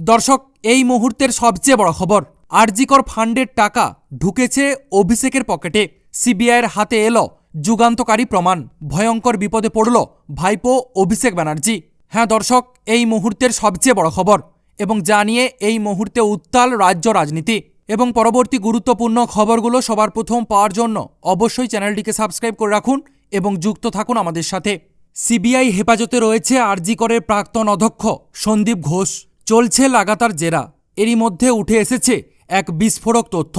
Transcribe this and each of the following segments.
দর্শক, এই মুহূর্তের সবচেয়ে বড় খবর, আরজিকর ফান্ডের টাকা ঢুকেছে অভিষেকের পকেটে। সিবিআইয়ের হাতে এলো যুগান্তকারী প্রমাণ, ভয়ঙ্কর বিপদে পড়ল ভাইপো অভিষেক ব্যানার্জি। হ্যাঁ দর্শক, এই মুহূর্তের সবচেয়ে বড় খবর এবং জানিয়ে এই মুহূর্তে উত্তাল রাজ্য রাজনীতি। এবং পরবর্তী গুরুত্বপূর্ণ খবরগুলো সবার প্রথম পাওয়ার জন্য অবশ্যই চ্যানেলটিকে সাবস্ক্রাইব করে রাখুন এবং যুক্ত থাকুন আমাদের সাথে। সিবিআই হেফাজতে রয়েছে আরজিকরের প্রাক্তন অধ্যক্ষ সন্দীপ ঘোষ। চলছে লাগাতার জেরা। এরই মধ্যে উঠে এসেছে এক বিস্ফোরক তথ্য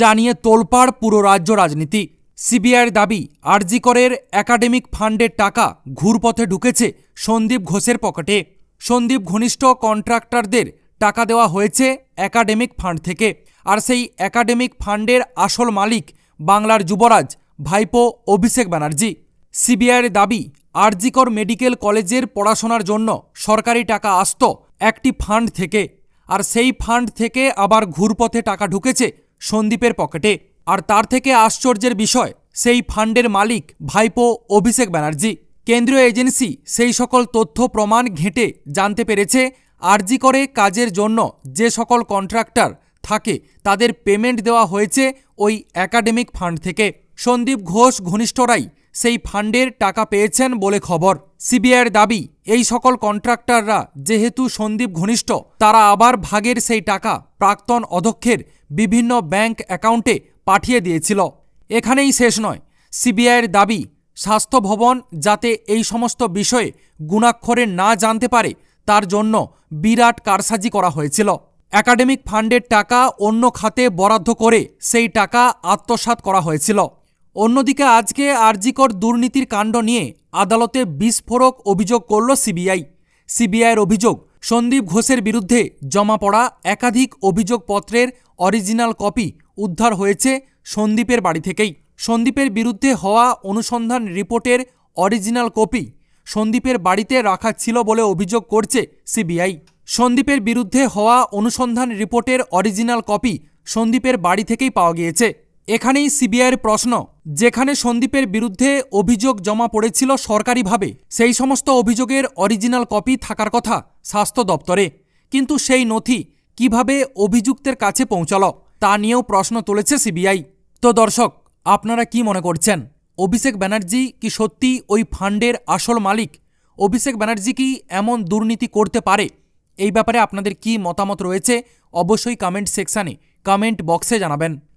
জানিয়ে তোলপাড় পুরো রাজ্য রাজনীতি। সিবিআইয়ের দাবি আরজিকরের একাডেমিক ফান্ডের টাকা ঘুরপথে ঢুকেছে সন্দীপ ঘোষের পকেটে। সন্দীপ ঘনিষ্ঠ কন্ট্রাক্টরদের টাকা দেওয়া হয়েছে একাডেমিক ফান্ড থেকে, আর সেই একাডেমিক ফান্ডের আসল মালিক বাংলার যুবরাজ ভাইপো অভিষেক ব্যানার্জি। সিবিআইয়ের দাবি আরজিকর মেডিকেল কলেজের পড়াশোনার জন্য সরকারি টাকা আসত একটি ফান্ড থেকে। আর সেই ফান্ড থেকে আবার ঘুরপথে টাকা ঢুকেছে সন্দীপের পকেটে। আর তার থেকে আশ্চর্যের বিষয়, সেই ফান্ডের মালিক ভাইপো অভিষেক ব্যানার্জি। কেন্দ্রীয় এজেন্সি সেই সকল তথ্য প্রমাণ ঘেঁটে জানতে পেরেছে আরজি করে কাজের জন্য যে সকল কন্ট্রাক্টর থাকে তাদের পেমেন্ট দেওয়া হয়েছে ওই একাডেমিক ফান্ড থেকে। সন্দীপ ঘোষ ঘনিষ্ঠরাই সেই ফান্ডের টাকা পেয়েছেন বলে খবর। সিবিআইয়ের দাবি, এই সকল কন্ট্রাক্টররা যেহেতু সন্দীপ ঘনিষ্ঠ, তারা আবার ভাগের সেই টাকা প্রাক্তন অধ্যক্ষের বিভিন্ন ব্যাংক অ্যাকাউন্টে পাঠিয়ে দিয়েছিল। এখানেই শেষ নয়, সিবিআইয়ের দাবি, স্বাস্থ্য ভবন যাতে এই সমস্ত বিষয়ে গুণাক্ষরে না জানতে পারে, তার জন্য বিরাট কারসাজি করা হয়েছিল। একাডেমিক ফান্ডের টাকা অন্য খাতে বরাদ্দ করে সেই টাকা আত্মসাৎ করা হয়েছিল। অন্যদিকে আজকে আরজিকর দুর্নীতির কাণ্ড নিয়ে আদালতে বিস্ফোরক অভিযোগ করল সিবিআই। সিবিআইয়ের অভিযোগ, সন্দীপ ঘোষের বিরুদ্ধে জমা পড়া একাধিক অভিযোগপত্রের অরিজিনাল কপি উদ্ধার হয়েছে সন্দীপের বাড়ি থেকেই। সন্দীপের বিরুদ্ধে হওয়া অনুসন্ধান রিপোর্টের অরিজিনাল কপি সন্দীপের বাড়িতে রাখা ছিল বলে অভিযোগ করছে সিবিআই। সন্দীপের বিরুদ্ধে হওয়া অনুসন্ধান রিপোর্টের অরিজিনাল কপি সন্দীপের বাড়ি থেকেই পাওয়া গিয়েছে। এখানেই সিবিআইয়ের প্রশ্ন, যেখানে সন্দীপের বিরুদ্ধে অভিযোগ জমা পড়েছিল সরকারিভাবে। সেই সমস্ত অভিযোগের অরিজিনাল কপি থাকার কথা স্বাস্থ্য দপ্তরে। কিন্তু সেই নথি কীভাবে অভিযুক্তের কাছে পৌঁছাল, তা নিয়েও প্রশ্ন তুলেছে সিবিআই। তো দর্শক, আপনারা কি মনে করছেন? অভিষেক ব্যানার্জি কি সত্যি ওই ফান্ডের আসল মালিক? অভিষেক ব্যানার্জি কি এমন দুর্নীতি করতে পারে? এই ব্যাপারে আপনাদের কি মতামত রয়েছে? অবশ্যই কমেন্ট সেকশানে কমেন্ট বক্সে জানাবেন।